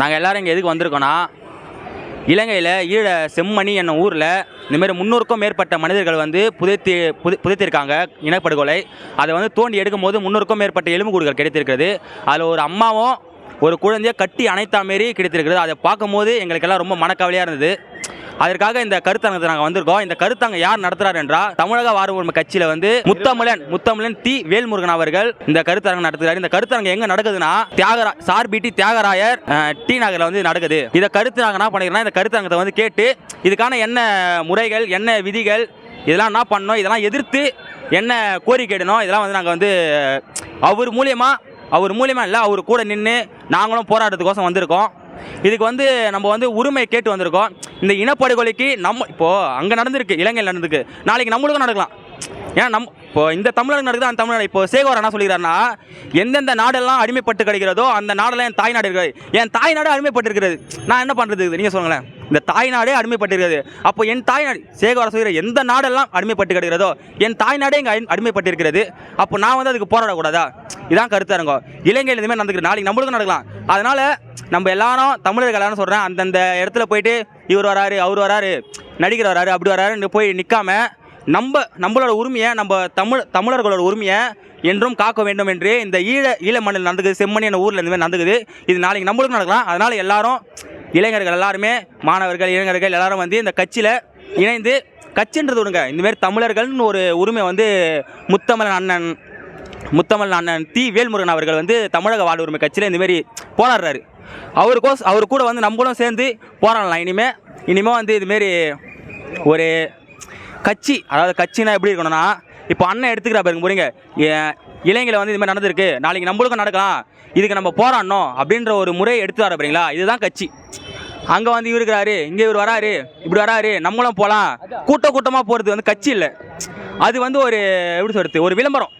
நாங்கள் எல்லோரும் இங்கே எதுக்கு வந்திருக்கோன்னா இலங்கையில் ஈழ செம்மணி என்னும் ஊரில் இந்தமாரி முன்னூறுக்கும் மேற்பட்ட மனிதர்கள் வந்து புதைத்து புதை புதைத்திருக்காங்க இனப்படுகொலை. அதை வந்து தோண்டி எடுக்கும் போது முந்நூறுக்கும் மேற்பட்ட எலும்புக்கூடுகள் கிடைத்திருக்கிறது. அதில் ஒரு அம்மாவும் ஒரு குழந்தைய கட்டி அணைத்தா மாரி கிடைத்திருக்கிறது. அதை பார்க்கும்போது எங்களுக்கெல்லாம் ரொம்ப மனக்கவலையாக இருந்தது. அதற்காக இந்த கருத்தரங்கத்தை நாங்கள் வந்திருக்கோம். இந்த கருத்தரங்க யார் நடத்துறாரு என்றால் தமிழக வாழ்வுரிமை கட்சியில் வந்து முத்தமிழன் முத்தமிழன் தி வேல்முருகன் அவர்கள் இந்த கருத்தரங்கம் நடத்துகிறார். இந்த கருத்தரங்கம் எங்க நடக்குதுன்னா தியாகரா சார் பிடி தியாகராயர் டி நகரில் வந்து நடக்குது. இதை கருத்து நாங்கள் என்ன பண்ணிக்கிறோம்னா இந்த கருத்தரங்கத்தை வந்து கேட்டு இதுக்கான என்ன முறைகள் என்ன விதிகள் இதெல்லாம் என்ன பண்ணணும் இதெல்லாம் எதிர்த்து என்ன கோரிக்கைடணும் இதெல்லாம் வந்து நாங்கள் வந்து அவர் மூலியமாக அவர் மூலியமாக இல்லை அவர் கூட நின்று நாங்களும் போராட்டத்துக்கோசம் வந்திருக்கோம். இதுக்கு வந்து நம்ம வந்து உரிமை கேட்டு வந்திருக்கோம். இந்த இனப்படுகொலைக்கு நம்ம இப்போது அங்கே நடந்திருக்கு இலங்கையில் நடந்திருக்கு. நாளைக்கு நம்மளுக்கும் நடக்கலாம். ஏன்னா நம் இப்போ இந்த தமிழ்நாடு நடக்குது அந்த தமிழ்நாடு இப்போ சேகோர் என்ன சொல்லிக்கிறாருன்னா எந்தெந்த நாடெல்லாம் அடிமைப்பட்டு கிடைக்கிறதோ அந்த நாடெல்லாம் என் தாய்நாடு இருக்கிறது. என் தாய்நாடு அடிமைப்பட்டு இருக்கிறது நான் என்ன பண்ணுறது நீங்கள் சொல்லுங்களேன். இந்த தாய்நாடே அடிமைப்பட்டிருக்கிறது. அப்போ என் தாய்நாடு சேகோர சொல்கிற எந்த நாடெல்லாம் அடிமைப்பட்டு கிடைக்கிறதோ என் தாய்நாடே இங்கே அடிமைப்பட்டிருக்கிறது. அப்போ நான் வந்து அதுக்கு போராடக்கூடாதா? இதான் கருத்தரங்கோ இலங்கையில் இதுமாதிரி நடந்துக்கிட்டு நாளைக்கு நம்மளுக்கும் நடக்கலாம். அதனால் நம்ம எல்லாரும் தமிழர்கள் எல்லாரும் சொல்கிறேன் அந்தந்த இடத்துல போயிட்டு இவர் வராரு அவர் வராரு நடிகர் வராரு அப்படி வராருன்னு போய் நிற்காம நம்ம நம்மளோட உரிமையை நம்ம தமிழ் தமிழர்களோட உரிமையை என்றும் காக்க வேண்டும் என்று இந்த ஈழ ஈழ மண்ணில் நடந்துக்குது செம்மணி என்ற ஊரில் இந்தமாதிரி நடந்துக்குது. இது நாளைக்கு நம்மளுக்கும் நடக்கலாம். அதனால் எல்லாரும் இளைஞர்கள் எல்லாருமே மாணவர்கள் இளைஞர்கள் எல்லாரும் வந்து இந்த கட்சியில் இணைந்து கட்சின்றது விடுங்க இந்தமாரி தமிழர்கள்னு ஒரு உரிமை வந்து முத்தமிழன் அண்ணன் முத்தமிழ் அண்ணன் தி வேல்முருகன் அவர்கள் வந்து தமிழக வாழ்வுரிமை கட்சியில் இந்தமாரி போராடுறாரு. அவருக்கோஸ் அவர் கூட வந்து நம்மளும் சேர்ந்து போராடலாம். இனிமே இனிமே வந்து இதுமாரி ஒரு கட்சி அதாவது கட்சினா எப்படி இருக்கணும்னா இப்போ அண்ணன் எடுத்துக்கிறா பாருங்க புரியுங்க. இளைஞர்களை வந்து இதுமாதிரி நடந்திருக்கு. நாளைக்கு நம்மளுக்கும் நடக்கலாம். இதுக்கு நம்ம போராடணும் அப்படின்ற ஒரு முறையை எடுத்து வர பாருங்களா. இதுதான் கட்சி. அங்கே வந்து இவர் இருக்கிறாரு இங்கே இவர் வராரு இப்படி வராரு நம்மளும் போகலாம் கூட்ட கூட்டமாக போகிறது வந்து கட்சி இல்லை. அது வந்து ஒரு எப்படி சொல்கிறது ஒரு விளம்பரம்.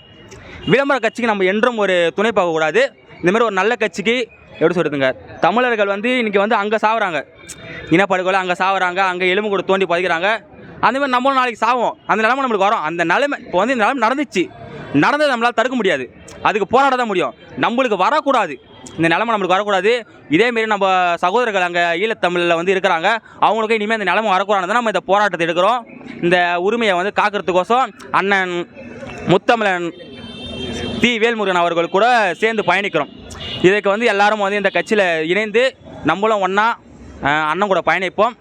விளம்பர கட்சிக்கு நம்ம என்றும் ஒரு துணை போகக்கூடாது. இந்த மாதிரி ஒரு நல்ல கட்சிக்கு எப்படி சொல்கிறதுங்க தமிழர்கள் வந்து இன்றைக்கி வந்து அங்கே சாவுறாங்க. இனப்படுகொலை அங்கே சாவுறாங்க அங்கே எலும்பு கூட தோண்டி பதிக்கிறாங்க. அந்த மாதிரி நம்மளும் நாளைக்கு சாவோம். அந்த நிலைமை நம்மளுக்கு வரும். அந்த நிலைமை இப்போ வந்து இந்த நிலைமை நடந்துச்சு. நடந்ததை நம்மளால் தடுக்க முடியாது. அதுக்கு போராட தான் முடியும். நம்மளுக்கு வரக்கூடாது. இந்த நிலமை நம்மளுக்கு வரக்கூடாது. இதேமாரி நம்ம சகோதரர்கள் அங்கே ஈழத்தமிழில் வந்து இருக்கிறாங்க. அவங்களுக்கு இனிமேல் இந்த நிலமை வரக்கூடாது நம்ம இந்த போராட்டத்தை எடுக்கிறோம். இந்த உரிமையை வந்து காக்கிறதுக்கோசம் அண்ணன் முத்தமிழன் தி வேல்முருகன் அவர்கள் கூட சேர்ந்து பயணிக்கிறோம். இதுக்கு வந்து எல்லாரும் வந்து இந்த கட்சியில் இணைந்து நம்மளும் ஒன்றா அண்ணன் கூட பயணிப்போம்.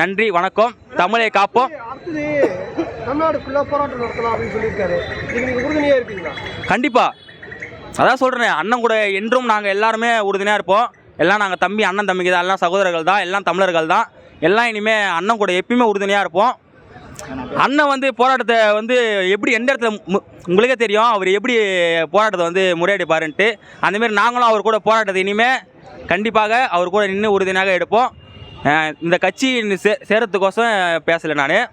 நன்றி வணக்கம். தமிழை காப்போம். கண்டிப்பாக அதான் சொல்கிறேன் அண்ணன் கூட என்றும் நாங்கள் எல்லாருமே உறுதுணையாக இருப்போம். எல்லாம் நாங்கள் தம்பி அண்ணன் தம்பிக்கு தான் எல்லாம் சகோதரர்கள் தான் எல்லாம் தமிழர்கள் தான். எல்லாம் இனிமேல் அண்ணன் கூட எப்பயுமே உறுதுணையாக இருப்போம். அண்ணன் வந்து போராட்டத்தை வந்து எப்படி எந்த இடத்துல மு- உங்களுக்கே தெரியும் அவர் எப்படி போராட்டத்தை வந்து முறையடிப்பாருன்ட்டு. அந்தமாரி நாங்களும் அவர் கூட போராட்டத்தை இனிமேல் கண்டிப்பாக அவர் கூட நின்று உறுதியாக எடுப்போம். இந்த கட்சி சே சேரத்துக்கோசம் பேசலை நான்.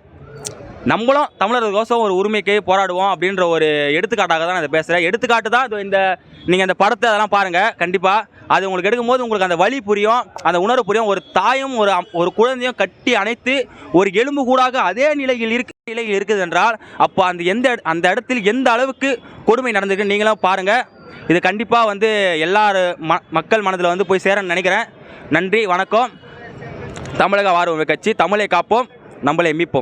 நம்மளும் தமிழர்களுக்கோசம் ஒரு உரிமைக்கு போராடுவோம் அப்படின்ற ஒரு எடுத்துக்காட்டாக தான் நான் இதை பேசுகிறேன் எடுத்துக்காட்டு தான் இந்த நீங்கள் அந்த படத்தை அதெல்லாம் பாருங்கள் கண்டிப்பாக அது உங்களுக்கு எடுக்கும்போது உங்களுக்கு அந்த வழி புரியும் அந்த உணர்வு புரியும். ஒரு தாயும் ஒரு ஒரு குழந்தையும் கட்டி அணைத்து ஒரு எலும்பு கூடாக அதே நிலையில் இருக்க நிலையில் இருக்குது என்றால் அப்போ அந்த எந்த அந்த இடத்தில் எந்த அளவுக்கு கொடுமை நடந்திருக்கு நீங்களும் பாருங்கள் இது கண்டிப்பாக வந்து எல்லார் ம மக்கள் மனதில் வந்து போய் சேரன்னு நினைக்கிறேன். நன்றி வணக்கம். தமிழக வார கட்சி தமிழை காப்போம் நம்மளை மீட்போம்.